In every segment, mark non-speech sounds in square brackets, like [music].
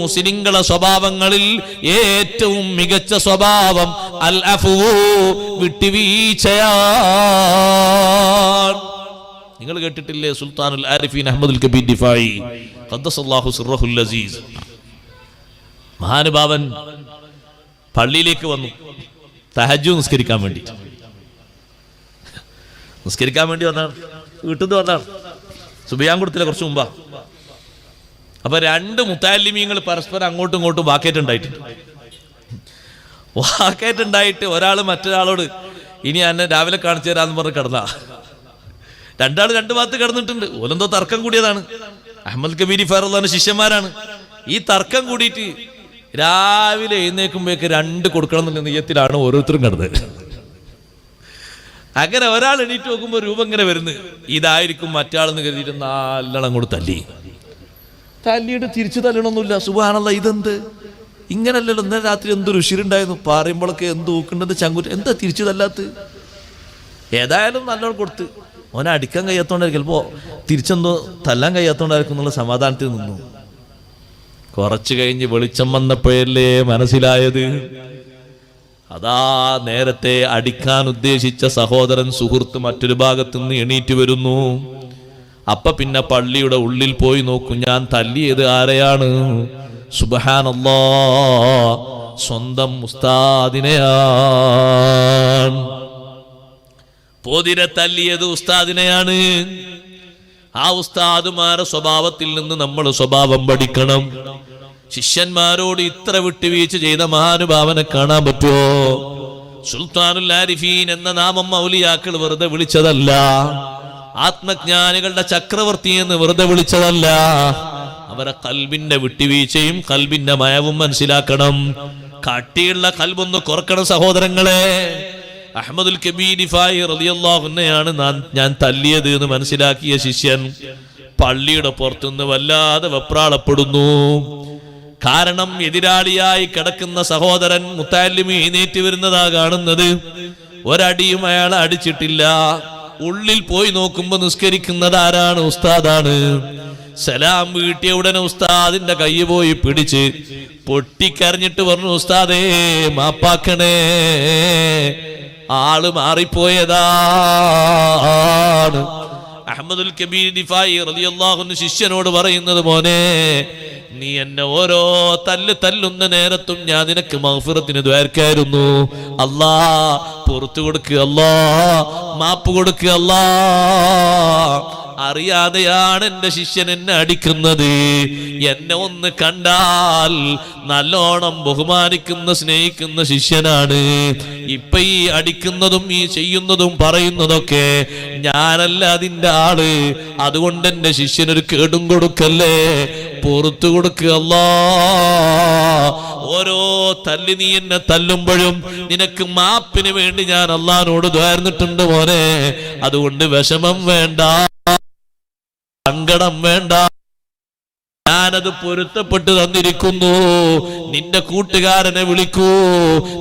മുസ്ലിങ്ങളെ സ്വഭാവങ്ങളിൽ ഏറ്റവും മികച്ച സ്വഭാവം അൽ അഫു വിട്ടുവീഴ്ചയാണ്. നിങ്ങൾ കേട്ടിട്ടില്ലേ സുൽത്താനുൽ ആരിഫീൻ അഹമ്മദുൽ കബീർ ദിഫായി ഖദ്ദസല്ലാഹു സിർറഹുൽ അസീസ് മഹാനുഭാവൻ പള്ളിയിലേക്ക് വന്നു. തഹജു നിസ്കരിക്കാൻ വേണ്ടി. നിസ്കരിക്കാൻ വേണ്ടി വന്നാണ്. വീട്ടിൽ നിന്ന് വന്നാണ്. സുബിയാൻ കൊടുത്തില്ല കുറച്ച് മുമ്പാ. അപ്പൊ രണ്ട് മുത്താലിമീങ്ങൾ പരസ്പരം അങ്ങോട്ടും ഇങ്ങോട്ടും വാക്കേറ്റുണ്ടായിട്ടുണ്ട് വാക്കേറ്റുണ്ടായിട്ട് ഒരാൾ മറ്റൊരാളോട് ഇനി എന്നെ രാവിലെ കാണിച്ചു തരാന്ന് പറഞ്ഞ് കിടന്ന. രണ്ടാൾ രണ്ട് ഭാഗത്ത് കിടന്നിട്ടുണ്ട്. ഓലെന്തോ തർക്കം കൂടിയതാണ്. അഹമ്മദ് കബീരി ഫയറുള്ള ശിഷ്യന്മാരാണ്. ഈ തർക്കം കൂടിയിട്ട് രാവിലെ എഴുന്നേക്കുമ്പോഴേക്ക് രണ്ട് കൊടുക്കണം എന്നുള്ള നെയ്യത്തിലാണ് ഓരോരുത്തരും കിടന്നത്. അങ്ങനെ ഒരാൾ എണീറ്റ് നോക്കുമ്പോൾ രൂപം ഇങ്ങനെ വരുന്നത് ഇതായിരിക്കും മറ്റാളെന്ന് കരുതിയിട്ട് നല്ലോണം അങ്ങോട്ട് തല്ലി. തല്ലിയിട്ട് തിരിച്ചു തല്ലണമൊന്നുമില്ല. സുബാനല്ല ഇതെന്ത്? ഇങ്ങനല്ലല്ലോ ഇന്നലെ രാത്രി എന്തൊരു ഉഷിരുണ്ടായിരുന്നു പറയുമ്പോഴൊക്കെ എന്ത് ഊക്കേണ്ടത് ചങ്കൂറ്റ എന്താ തിരിച്ചു തല്ലാത്ത്? ഏതായാലും നല്ലോണം കൊടുത്ത്. ഓനെ അടിക്കാൻ കഴിയാത്തോണ്ടായിരിക്കും. ചിലപ്പോ തിരിച്ചെന്തോ തല്ലാൻ കഴിയാത്തോണ്ടായിരിക്കും എന്നുള്ള സമാധാനത്തിൽ നിന്നു. കുറച്ചു കഴിഞ്ഞ് വെളിച്ചം വന്നപ്പോഴല്ലേ മനസ്സിലായത് അതാ നേരത്തെ അടിക്കാൻ ഉദ്ദേശിച്ച സഹോദരൻ സുഹൃത്ത് മറ്റൊരു ഭാഗത്തുനിന്ന് എണീറ്റ് വരുന്നു. അപ്പ പിന്നെ പള്ളിയുടെ ഉള്ളിൽ പോയി നോക്കും ഞാൻ തല്ലിയത് ആരെയാണ്? സുബഹാനല്ലാ സ്വന്തം ഉസ്താദിനെയാണ്. പോതിരെ തല്ലിയത് ഉസ്താദിനെയാണ്. ആ ഉസ്താദുമാരെ സ്വഭാവത്തിൽ നിന്ന് നമ്മൾ സ്വഭാവം പഠിക്കണം. ശിഷ്യന്മാരോട് ഇത്ര വിട്ടുവീഴ്ച ചെയ്ത മഹാനുഭാവനെ കാണാൻ പറ്റുമോ? സുൽത്താനുൽ ആരിഫീൻ എന്ന നാമം മൗലിയാക്കൾ വെറുതെ വിളിച്ചതല്ല. ആത്മജ്ഞാനികളുടെ ചക്രവർത്തി എന്ന് വെറുതെ വിളിച്ചതല്ല. അവരെ കൽബിന്റെ വിട്ടുവീഴ്ചയും കൽബിന്റെ മയവും മനസ്സിലാക്കണം. കട്ടിയുള്ള കൽബൊന്ന് കുറക്കണം സഹോദരങ്ങളെ. അഹമ്മദുൽ കബീരിഫായി റളിയല്ലാഹുന്നെയാണ് ഞാൻ തല്ലിയത് എന്ന് മനസ്സിലാക്കിയ ശിഷ്യൻ പള്ളിയുടെ പുറത്തുനിന്ന് വല്ലാതെ വെപ്രാളപ്പെടുന്നു. കാരണം എതിരാളിയായി കിടക്കുന്ന സഹോദരൻ മുത്താലിമി എഴുന്നേറ്റ് വരുന്നതാ കാണുന്നത്. ഒരടിയും അയാൾ അടിച്ചിട്ടില്ല. ഉള്ളിൽ പോയി നോക്കുമ്പോ നിസ്കരിക്കുന്നത് ആരാണ്? ഉസ്താദാണ്. സലാം വീട്ടിയ ഉടനെ ഉസ്താദിന്റെ കൈ പോയി പിടിച്ച് പൊട്ടിക്കരഞ്ഞിട്ട് പറഞ്ഞു ഉസ്താദേ മാപ്പാക്കണേ. ആൾ മാറിപ്പോയതാണ്. അഹമ്മദുൽ കബീർ ദിഫായി ശിഷ്യനോട് പറയുന്നത് മോനെ നീ എന്നെ ഓരോ തല്ല് തല്ലുന്ന നേരത്തും ഞാൻ നിനക്ക് മഹഫിറത്തിന് ദ്വാരക്കായിരുന്നു. അല്ലാ പുറത്തു കൊടുക്കുക അല്ലാ. മാപ്പ് കൊടുക്കുക അല്ലാ. അറിയാതെയാണ് എന്റെ ശിഷ്യൻ എന്നെ അടിക്കുന്നത്. എന്നെ ഒന്ന് കണ്ടാൽ നല്ലോണം ബഹുമാനിക്കുന്ന സ്നേഹിക്കുന്ന ശിഷ്യനാണ്. ഇപ്പൊ ഈ അടിക്കുന്നതും ഈ ചെയ്യുന്നതും പറയുന്നതൊക്കെ ഞാനല്ല അതിന്റെ ആൾ. അതുകൊണ്ട് എന്റെ ശിഷ്യനൊരു കേടും കൊടുക്കല്ലേ? പുറത്തു കൊടുക്കുക ഓരോ തല്ലി നീ എന്നെ തല്ലുമ്പോഴും നിനക്ക് മാപ്പിന് വേണ്ടി ഞാൻ അള്ളഹാനോട് ദ്വാർന്നിട്ടുണ്ട് മോനെ. അതുകൊണ്ട് വിഷമം വേണ്ട. സങ്കടം വേണ്ട. ഞാനത് പൊരുത്തപ്പെട്ട് തന്നിരിക്കുന്നു. നിന്റെ കൂട്ടുകാരനെ വിളിക്കൂ.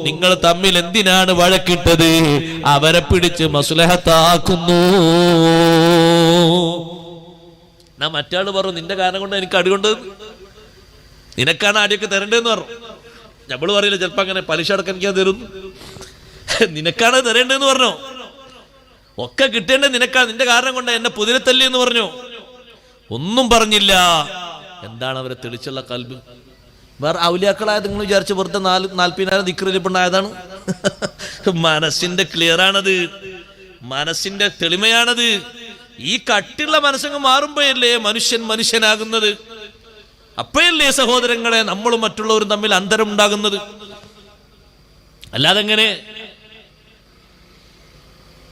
നിങ്ങൾ തമ്മിൽ എന്തിനാണ് വഴക്കിട്ടത്? അവരെ പിടിച്ച് മസുലഹത്താക്കുന്നു. ഞാൻ മറ്റാൾ പറഞ്ഞു നിന്റെ കാരണം കൊണ്ട് എനിക്ക് അടികൊണ്ട് നിനക്കാണ് അടിയൊക്കെ തരണ്ടേന്ന് പറഞ്ഞു. നമ്മൾ പറയില്ല ചിലപ്പോ അങ്ങനെ പലിശ അടക്കം എനിക്ക് തരുന്നു. നിനക്കാണ് തരേണ്ടതെന്ന് പറഞ്ഞു. ഒക്കെ കിട്ടേണ്ടത് നിനക്കാണ് നിന്റെ കാരണം കൊണ്ട് എന്നെ പുതിരത്തല്ലി എന്ന് പറഞ്ഞു. ഒന്നും പറഞ്ഞില്ല. എന്താണ് അവരെ തെളിച്ചുള്ള കൽബ്? വേറെ ഔലിയാക്കളായത് നിങ്ങൾ വിചാരിച്ച വെറുതെ നാല് നാൽപ്പതിനായിരം ദിക്റിലിപ്പുണ്ടായതാണ് [laughs] മനസ്സിന്റെ ക്ലിയർ ആണത് മനസ്സിന്റെ തെളിമയാണത്. ഈ കട്ടിയുള്ള മനസ്സങ്ങ് മാറുമ്പോഴല്ലേ മനുഷ്യൻ മനുഷ്യനാകുന്നത്? അപ്പോഴല്ലേ സഹോദരങ്ങളെ നമ്മളും മറ്റുള്ളവരും തമ്മിൽ അന്തരം ഉണ്ടാകുന്നത്? അല്ലാതെ എങ്ങനെ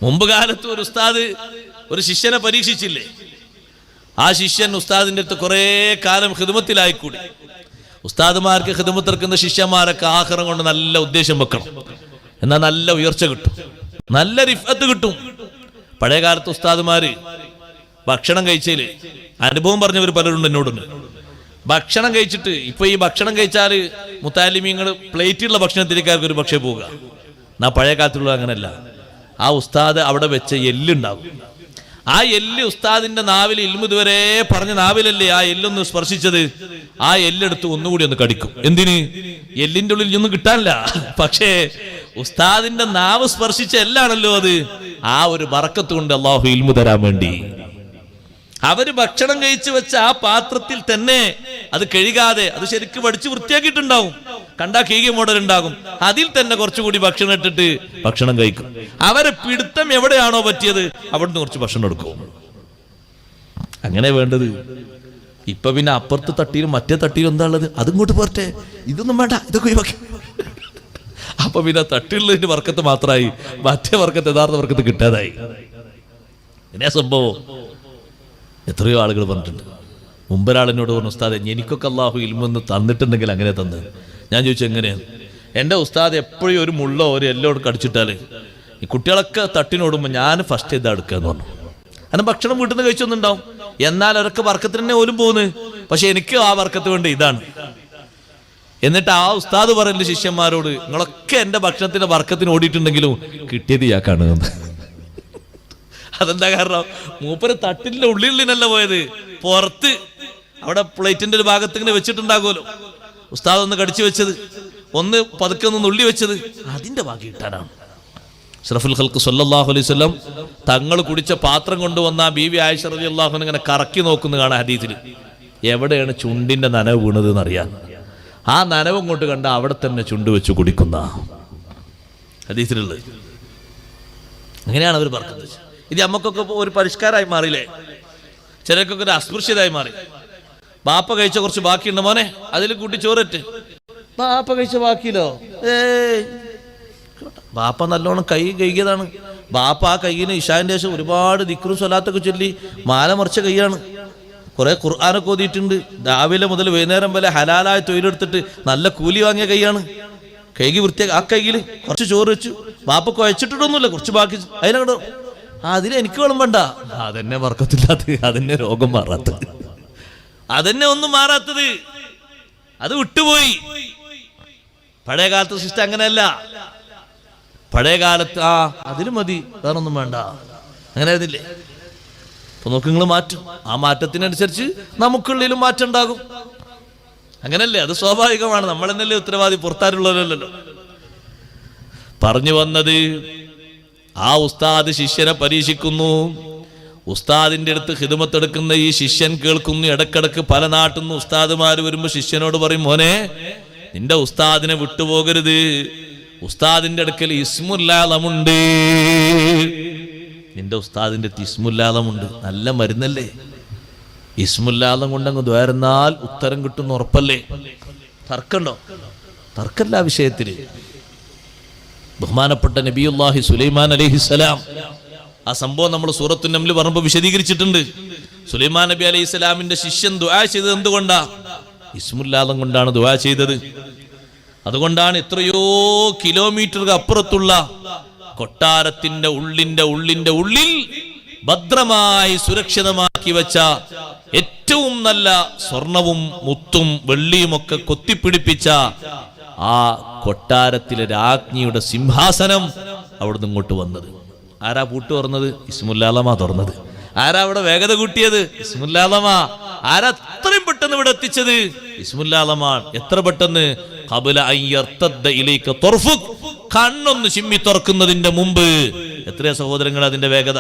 മുമ്പ് കാലത്ത് ഒരു ഉസ്താദ് ഒരു ശിഷ്യനെ പരീക്ഷിച്ചില്ലേ? ആ ശിഷ്യൻ ഉസ്താദിന്റെ അടുത്ത് കുറേ കാലം ഹിദുമത്തിലായിക്കൂടി ഉസ്താദുമാർക്ക് ഹിദുമത്തിറക്കുന്ന ശിഷ്യന്മാരൊക്കെ ആഹാരം കൊണ്ട് നല്ല ഉദ്ദേശം വെക്കണം. എന്നാൽ നല്ല ഉയർച്ച കിട്ടും. നല്ല റിഫത്ത് കിട്ടും. പഴയ കാലത്ത് ഉസ്താദുമാര് ഭക്ഷണം കഴിച്ചതിൽ അനുഭവം പറഞ്ഞവർ പലരുണ്ട് എന്നോടുണ്ട്. ഭക്ഷണം കഴിച്ചിട്ട് ഇപ്പൊ ഈ ഭക്ഷണം കഴിച്ചാൽ മുത്താലിമീങ്ങൾ പ്ലേറ്റിലുള്ള ഭക്ഷണത്തിലേക്കാർക്ക് ഒരു പക്ഷേ പോവുക. എന്നാ പഴയ കാലത്തുള്ള അങ്ങനെയല്ല ആ ഉസ്താദ് അവിടെ വെച്ച എല്ലുണ്ടാകും ആ എല്ല് ഉസ്താദിന്റെ നാവിൽ ഇൽമു ഇതുവരെ പറഞ്ഞ നാവിലല്ലേ ആ എല്ലൊന്ന് സ്പർശിച്ചത്? ആ എല്ലെടുത്ത് ഒന്നുകൂടി ഒന്ന് കടിക്കും. എന്തിന്? എല്ലിന്റെ ഉള്ളിൽ ഒന്നും കിട്ടാനില്ല. പക്ഷേ ഉസ്താദിന്റെ നാവ് സ്പർശിച്ച എല്ലാണല്ലോ അത്. ആ ഒരു വറക്കത്ത് കൊണ്ട് അള്ളാഹു ഇൽമു തരാൻ വേണ്ടി. അവർ ഭക്ഷണം കഴിച്ചു വെച്ച ആ പാത്രത്തിൽ തന്നെ അത് കഴുകാതെ അത് ശരിക്കും വടിച്ച് വൃത്തിയാക്കിയിട്ടുണ്ടാവും. കണ്ടാ കീകി മോഡൽ ഉണ്ടാകും അതിൽ തന്നെ കുറച്ചുകൂടി ഭക്ഷണം ഇട്ടിട്ട് ഭക്ഷണം കഴിക്കും. അവരെ പിടുത്തം എവിടെയാണോ പറ്റിയത് അവിടുന്ന് കുറച്ച് ഭക്ഷണം എടുക്കും. അങ്ങനെ വേണ്ടത്. ഇപ്പൊ പിന്നെ അപ്പുറത്ത് തട്ടിയിലും മറ്റേ തട്ടിയിലും എന്താ ഉള്ളത്? അതിങ്ങോട്ട് പോരട്ടെ. ഇതൊന്നും വേണ്ട ഇതൊക്കെ അപ്പൊ പിന്നെ തട്ടിലുള്ളതിന്റെ വർക്കത്ത് മാത്രമായി. മറ്റേ വർക്കത്ത് യഥാർത്ഥ വർക്കത്ത് കിട്ടാതായി. ഇതേ സംഭവം. എത്രയോ ആളുകൾ പറഞ്ഞിട്ടുണ്ട്. മുമ്പൊരാളിനോട് പറഞ്ഞു ഉസ്താദെ എനിക്കൊക്കെ അള്ളാഹു ഇൽമെന്ന് തന്നിട്ടുണ്ടെങ്കിൽ അങ്ങനെ തന്ന്. ഞാൻ ചോദിച്ചു എങ്ങനെയാണ് എന്റെ ഉസ്താദ് എപ്പോഴും ഒരു മുള്ളോ ഒരു എല്ലോട് കടിച്ചിട്ടാലേ ഈ കുട്ടികളൊക്കെ തട്ടിനോടുമ്പോൾ ഞാൻ ഫസ്റ്റ് ഇതാ എടുക്കുക എന്ന് പറഞ്ഞു. കാരണം ഭക്ഷണം വീട്ടിൽ നിന്ന് കഴിച്ചൊന്നുണ്ടാവും എന്നാൽ അവരൊക്കെ വർക്കത്തിന് തന്നെ പോലും പോകുന്നത് പക്ഷെ എനിക്ക് ആ വർക്കത്ത് വേണ്ടി ഇതാണ്. എന്നിട്ട് ആ ഉസ്താദ് പറയുന്ന ശിഷ്യന്മാരോട് നിങ്ങളൊക്കെ എന്റെ ഭക്ഷണത്തിന്റെ വർക്കത്തിന് ഓടിയിട്ടുണ്ടെങ്കിലും കിട്ടിയത് ഇയാൾക്കാണ് അതെന്താ കാരണം? മൂപ്പര് ഉള്ളിൽ നിന്നല്ല പോയത്. പുറത്ത് അവിടെ പ്ലേറ്റിന്റെ ഒരു ഭാഗത്ത് ഇങ്ങനെ വെച്ചിട്ടുണ്ടാകുമല്ലോ. ഉസ്താദ് ഒന്ന് കടിച്ചു വെച്ചത്. ഒന്ന് പതുക്കെ ഒന്ന് നുള്ളി വെച്ചത്. അതിന്റെ ബാക്കി കിട്ടാനാണ്. ഷറഫുൽ ഖൽക്ക് സല്ലാഹു അലൈഹി വസല്ലം തങ്ങൾ കുടിച്ച പാത്രം കൊണ്ടുവന്ന ആ ബീവി ആയിഷ റബി അൻഹ ഇങ്ങനെ കറക്കി നോക്കുന്നു കാണാൻ ഹദീസിൽ എവിടെയാണ് ചുണ്ടിന്റെ നനവ് വീണത് എന്നറിയാൻ ആ നനവും കൊണ്ട് കണ്ട അവിടെ തന്നെ ചുണ്ട് വെച്ച് കുടിക്കുന്ന. ഹദീസിലുള്ളത്. അങ്ങനെയാണ് അവർ പറഞ്ഞത്. ഇത് നമുക്കൊക്കെ ഒരു പരിഷ്കാരമായി മാറിയില്ലേ? ചിലർക്കൊക്കെ ഒരു അസ്പൃശ്യതായി മാറി. ബാപ്പ കഴിച്ച കുറച്ച് ബാക്കിയുണ്ട് മോനെ. അതിൽ കൂട്ടി ചോററ്റ് ബാപ്പ കഴിച്ച ബാക്കിയിലോ? ഏയ്. ബാപ്പ നല്ലോണം കൈ കഴുകിയതാണ്. ബാപ്പ ആ കൈയിന് ഇഷാന്റെ ശേഷം ഒരുപാട് ദിക്റും സ്വലാത്തൊക്കെ ചൊല്ലി മാല മറിച്ച കൈയാണ്. കുറെ ഖുർആാനൊക്കെ ഓതിയിട്ടുണ്ട്. രാവിലെ മുതൽ വൈകുന്നേരം വരെ ഹലാലായ തൊഴിലെടുത്തിട്ട് നല്ല കൂലി വാങ്ങിയ കൈയാണ്. കൈകി വൃത്തിയാക്കി ആ കൈയിൽ കുറച്ച് ചോറ് വെച്ചു. ബാപ്പ കുഴച്ചിട്ടിട്ടൊന്നുമില്ല കുറച്ച് ബാക്കി അതിനങ്ങോട്ട് അതിന് എനിക്ക് വേണ്ട അതെന്നെ വർക്കത്തില്ലാത്ത അതെന്നെ രോഗം മാറാത്തത് അതെന്നെ ഒന്നും മാറാത്തത്. അത് വിട്ടുപോയി. പഴയ കാലത്ത് സിസ്റ്റം അങ്ങനെയല്ല. പഴയ കാലത്ത് ആ അതിന് മതി വേറൊന്നും വേണ്ട. അങ്ങനെ ആയിരുന്നില്ലേ? അപ്പൊ നോക്ക് നിങ്ങൾ മാറ്റും. ആ മാറ്റത്തിനനുസരിച്ച് നമുക്കുള്ളിലും മാറ്റം ഉണ്ടാകും. അങ്ങനല്ലേ? അത് സ്വാഭാവികമാണ്. നമ്മൾ തന്നെയല്ലേ ഉത്തരവാദി? പുറത്താരുള്ളവരല്ലോ പറഞ്ഞു വന്നത് ആ ഉസ്താദ് ശിഷ്യനെ പരീക്ഷിക്കുന്നു. ഉസ്താദിന്റെ അടുത്ത് ഹിദമത്തെടുക്കുന്ന ഈ ശിഷ്യൻ കേൾക്കുന്നു ഇടക്കിടക്ക് പല നാട്ടിൽ നിന്ന് ഉസ്താദുമാർ വരുമ്പോൾ ശിഷ്യനോട് പറയും മോനെ നിന്റെ ഉസ്താദിനെ വിട്ടുപോകരുത്. ഉസ്താദിന്റെ അടുക്കൽ ഇസ്മുല്ലാലമുണ്ട്. നിന്റെ ഉസ്താദിന്റെ അടുത്ത് ഇസ്മുല്ലാലമുണ്ട്. നല്ല മരുന്നല്ലേ? ഇസ്മുല്ലാലം കൊണ്ടങ്ങ് ദ്വാരുന്നാൽ ഉത്തരം കിട്ടുന്ന ഉറപ്പല്ലേ? തർക്കണ്ടോ? തർക്കല്ല വിഷയത്തിൽ ബഹുമാനപ്പെട്ട നബിയുല്ലാഹി സുലൈമാൻ അലൈഹിസ്സലാം ആ സംഭവം നമ്മൾ സൂറത്തു നമ്മൾ പറഞ്ഞപ്പോൾ വിശദീകരിച്ചിട്ടുണ്ട്. സുലൈമാൻ നബി അലൈഹി സ്വലാമിന്റെ ശിഷ്യൻ ദുആ ചെയ്തത് എന്തുകൊണ്ടാ? ഇസ്മുല്ലാദം കൊണ്ടാണ് ദുആ ചെയ്തത്. അതുകൊണ്ടാണ് എത്രയോ കിലോമീറ്റർ അപ്പുറത്തുള്ള കൊട്ടാരത്തിന്റെ ഉള്ളിന്റെ ഉള്ളിന്റെ ഉള്ളിൽ ഭദ്രമായി സുരക്ഷിതമാക്കി വെച്ച ഏറ്റവും നല്ല സ്വർണവും മുത്തും വെള്ളിയുമൊക്കെ കൊത്തിപ്പിടിപ്പിച്ച ആ കൊട്ടാരത്തിലെ രാജ്ഞിയുടെ സിംഹാസനം അവിടുന്ന് ഇങ്ങോട്ട് വന്നത്. ആരാ പൂട്ട് തുറന്നത്? ഇസ്മുല്ലാലമാ തുറന്നത്. ആരാ അവിടെ വേഗത കൂട്ടിയത്? ഇസ്മുല്ലാലമാ. ആരാ അത്രയും പെട്ടെന്ന് ഇവിടെ എത്തിച്ചത്? ഇസ്മുല്ലാലമാ. എത്ര പെട്ടെന്ന്? ഖബല അൻ യർത്തദ്ദ ഇലൈക ത്വർഫുക്. കണ്ണൊന്ന് ചിമ്മി തുറക്കുന്നതിന്റെ മുമ്പ്. എത്രയാ സഹോദരങ്ങൾ അതിന്റെ വേഗത?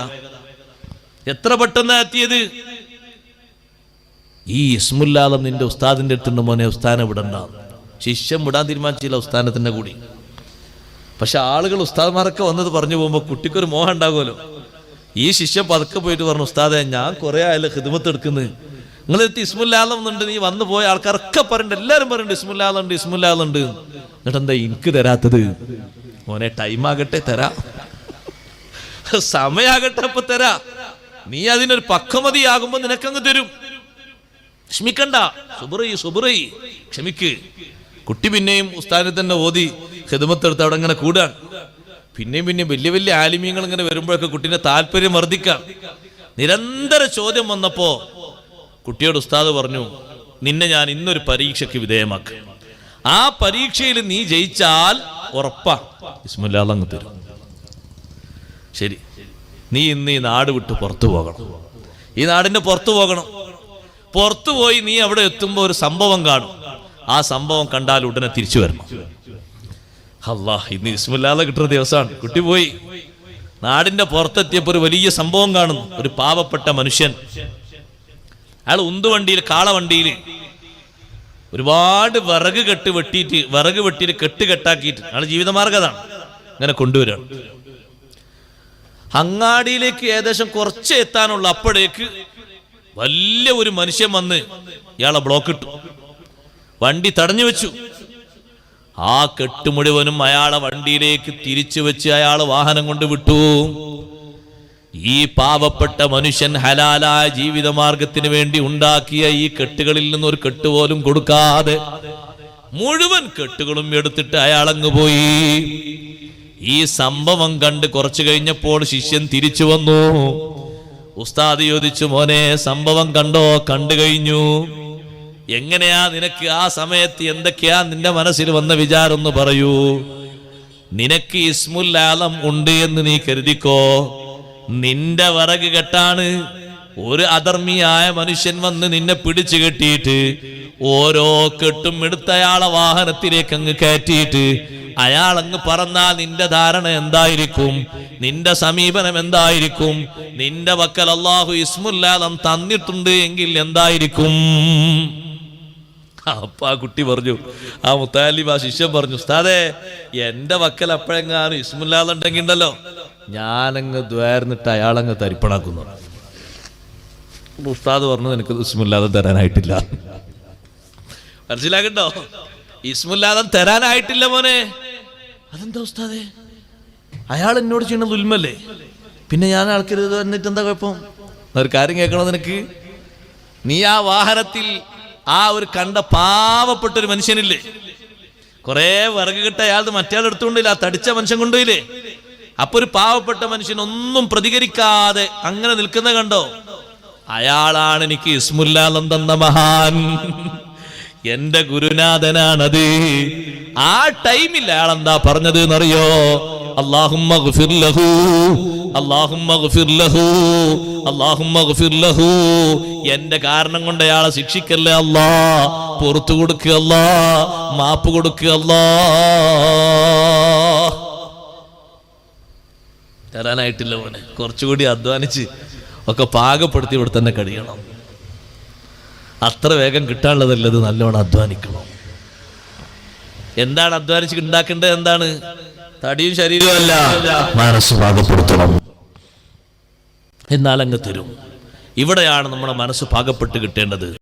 എത്ര പെട്ടെന്ന് എത്തിയത്? ഈ ഇസ്മുല്ലാലം നിന്റെ ഉസ്താദിന്റെ അടുത്തുണ്ട് മോനെ ഉസ്താനെ വിടണ്ട ശിഷ്യം വിടാൻ തീരുമാനിച്ചില്ല ഉസ്താനത്തിന്റെ കൂടി. പക്ഷെ ആളുകൾ ഉസ്താദ്മാരൊക്കെ വന്നത് പറഞ്ഞു പോകുമ്പോൾ കുട്ടിക്കൊരു മോഹം ഉണ്ടാകുമല്ലോ. ഈ ശിഷ്യം പതുക്കെ പോയിട്ട് പറഞ്ഞു ഉസ്താദെ ഞാൻ കുറെ ആയാലും ഹിദ്മത്ത് എടുക്കുന്നത് നിങ്ങൾ ഇസ്മുല്ലാലം എന്നുണ്ട് നീ വന്നു പോയ ആൾക്കാരൊക്കെ പറയുന്നുണ്ട് എല്ലാവരും ഉണ്ട് ഇസ്മുല്ലാലം ഉണ്ട് എന്നിട്ട് എന്താ എനിക്ക് തരാത്തത്? മോനെ ടൈം ആകട്ടെ തരാ. സമയാകട്ടെ അപ്പൊ തരാ. നീ അതിനൊരു പക്വമതിയാകുമ്പോ നിനക്കങ്ങ് തരും. ക്ഷമിക്കണ്ട. സുബറൈ സുബറൈ ക്ഷമിക്ക്. കുട്ടി പിന്നെയും ഉസ്താദിനെ തന്നെ ഓതി. ഹിദമത്തെടുത്ത് അവിടെ ഇങ്ങനെ കൂടാൻ. പിന്നെയും പിന്നെയും വലിയ വലിയ ആലിമ്യങ്ങൾ ഇങ്ങനെ വരുമ്പോഴൊക്കെ കുട്ടീനെ താല്പര്യം വർദ്ധിക്കാം. നിരന്തര ചോദ്യം വന്നപ്പോ കുട്ടിയോട് ഉസ്താദ് പറഞ്ഞു നിന്നെ ഞാൻ ഇന്നൊരു പരീക്ഷയ്ക്ക് വിധേയമാക്കും. ആ പരീക്ഷയിൽ നീ ജയിച്ചാൽ ഉറപ്പാ. ഇസ്മുല്ലാ അങ്ങ് തരും. ശരി. നീ ഇന്ന് ഈ നാട് വിട്ട് പുറത്തു പോകണം. ഈ നാടിന്റെ പുറത്തു പോകണം. പുറത്തു പോയി നീ അവിടെ എത്തുമ്പോൾ ഒരു സംഭവം കാണും. ആ സംഭവം കണ്ടാൽ ഉടനെ തിരിച്ചു വരണം. അല്ലാ ഇന്ന് ഇസ്മില്ലാതെ കിട്ടുന്ന ദിവസമാണ്. കുട്ടി പോയി. നാടിന്റെ പുറത്തെത്തിയപ്പോൾ ഒരു വലിയ സംഭവം കാണുന്നു. ഒരു പാവപ്പെട്ട മനുഷ്യൻ. അയാൾ ഉന്തുവണ്ടിയിൽ കാളവണ്ടിയിൽ ഒരുപാട് വിറക് കെട്ട് വെട്ടിയിട്ട് വിറക് വെട്ടിയിട്ട് കെട്ട് കെട്ടാക്കിയിട്ട് അയാൾ ജീവിതമാർഗം അങ്ങനെ കൊണ്ടുവരികയാണ് അങ്ങാടിയിലേക്ക് ഏകദേശം കുറച്ച് എത്താനുള്ള അപ്പോഴേക്ക് വലിയ ഒരു മനുഷ്യൻ വന്ന് ഇയാളെ ബ്ലോക്ക് ഇട്ടു. വണ്ടി തടഞ്ഞു വെച്ചു. ആ കെട്ട് മുഴുവനും അയാളെ വണ്ടിയിലേക്ക് തിരിച്ചു വെച്ച് അയാൾ വാഹനം കൊണ്ട് വിട്ടു. ഈ പാവപ്പെട്ട മനുഷ്യൻ ഹലാലായ ജീവിതമാർഗത്തിന് വേണ്ടി ഉണ്ടാക്കിയ ഈ കെട്ടുകളിൽ നിന്ന് ഒരു കെട്ട് പോലും കൊടുക്കാതെ മുഴുവൻ കെട്ടുകളും എടുത്തിട്ട് അയാളങ്ങ് പോയി. ഈ സംഭവം കണ്ട് കുറച്ചു കഴിഞ്ഞപ്പോൾ ശിഷ്യൻ തിരിച്ചു വന്നു. ഉസ്താദ് ചോദിച്ചു മോനെ സംഭവം കണ്ടോ? കണ്ടു കഴിഞ്ഞു. എങ്ങനെയാ നിനക്ക് ആ സമയത്ത് എന്തൊക്കെയാ നിന്റെ മനസ്സിൽ വന്ന വിചാരം ഒന്ന് പറയൂ. നിനക്ക് ഇസ്മുല്ലാലം ഉണ്ട് എന്ന് നീ കരുതിക്കോ? നിന്റെ വിറക് കെട്ടാണ് ഒരു അധർമ്മിയായ മനുഷ്യൻ വന്ന് നിന്നെ പിടിച്ചു കെട്ടിയിട്ട് ഓരോ കെട്ടും എടുത്തയാളെ വാഹനത്തിലേക്ക് അങ്ങ് കയറ്റിയിട്ട് അയാൾ അങ്ങ് പറന്നാൽ നിന്റെ ധാരണ എന്തായിരിക്കും? നിന്റെ സമീപനം എന്തായിരിക്കും? നിന്റെ വക്കൽ അള്ളാഹു ഇസ്മുല്ലാലം തന്നിട്ടുണ്ട് എങ്കിൽ എന്തായിരിക്കും? അപ്പൊ ആ കുട്ടി പറഞ്ഞു ആ മുത്താലിബ് ആ ശിഷ്യൻ പറഞ്ഞു ഉസ്താദേ എന്റെ വക്കൽ അപ്പോഴെങ്ങാനും ഇസ്മുല്ലാന്നുണ്ടെങ്കിൽ ഉണ്ടല്ലോ ഞാനങ്ങ് ദ്വാരന്നിട്ട് അയാളങ്ങ് തരിപ്പണാക്കുന്നു. ഉസ്താദ് പറഞ്ഞു നിനക്ക് ഇസ്മില്ലാതെ തരാനായിട്ടില്ല. മനസ്സിലാക്കണ്ടോ? ഇസ്മില്ലാതെ തരാനായിട്ടില്ല മോനെ. അതെന്താ ഉസ്താദേ? അയാൾ എന്നോട് ചെയ്യുന്ന ദുൽമല്ലേ പിന്നെ ഞാൻ ആൾക്കരുത് എന്നിട്ട് എന്താ കുഴപ്പം? ഒരു കാര്യം കേൾക്കണോ നിനക്ക്? നീ ആ വാഹനത്തിൽ ആ ഒരു കണ്ട പാവപ്പെട്ട ഒരു മനുഷ്യനില്ലേ? കുറേ വിറക് കിട്ട അയാൾ മറ്റേ എടുത്തുകൊണ്ടില്ല ആ തടിച്ച മനുഷ്യൻ കൊണ്ടുപോയില്ലേ? അപ്പൊ ഒരു പാവപ്പെട്ട മനുഷ്യൻ ഒന്നും പ്രതികരിക്കാതെ അങ്ങനെ നിൽക്കുന്ന കണ്ടോ? അയാളാണ് എനിക്ക് ഇസ്മുല്ലാലം തന്ന മഹാൻ. എന്റെ ഗുരുനാഥനാണത്. ആ ടൈമിൽ അയാൾ എന്താ പറഞ്ഞത് എന്നറിയോ? അള്ളാഹുമ്മ ലഹു اغفر ലഹു اغفر ലഹു എന്റെ കാരണം കൊണ്ട് അയാളെ ശിക്ഷിക്കല്ലേ അല്ലാ? പുറത്തു കൊടുക്കുക അല്ലാ? മാപ്പ് കൊടുക്കുക അല്ലാ? തരാനായിട്ടില്ല മോനെ. കുറച്ചുകൂടി അധ്വാനിച്ച് ഒക്കെ പാകപ്പെടുത്തി ഇവിടെ തന്നെ കഴിയണം. അത്ര വേഗം കിട്ടാനുള്ളതല്ലത് നല്ലോണം അധ്വാനിക്കണം. എന്താണ് അധ്വാനിച്ച് ഉണ്ടാക്കേണ്ടത്? എന്താണ്? തടിയും ശരീരവും മനസ്സ് പാകപ്പെടുത്തണം. എന്നാൽ അങ്ങ് തരും. ഇവിടെയാണ് നമ്മുടെ മനസ്സ് പാകപ്പെട്ട് കിട്ടേണ്ടത്.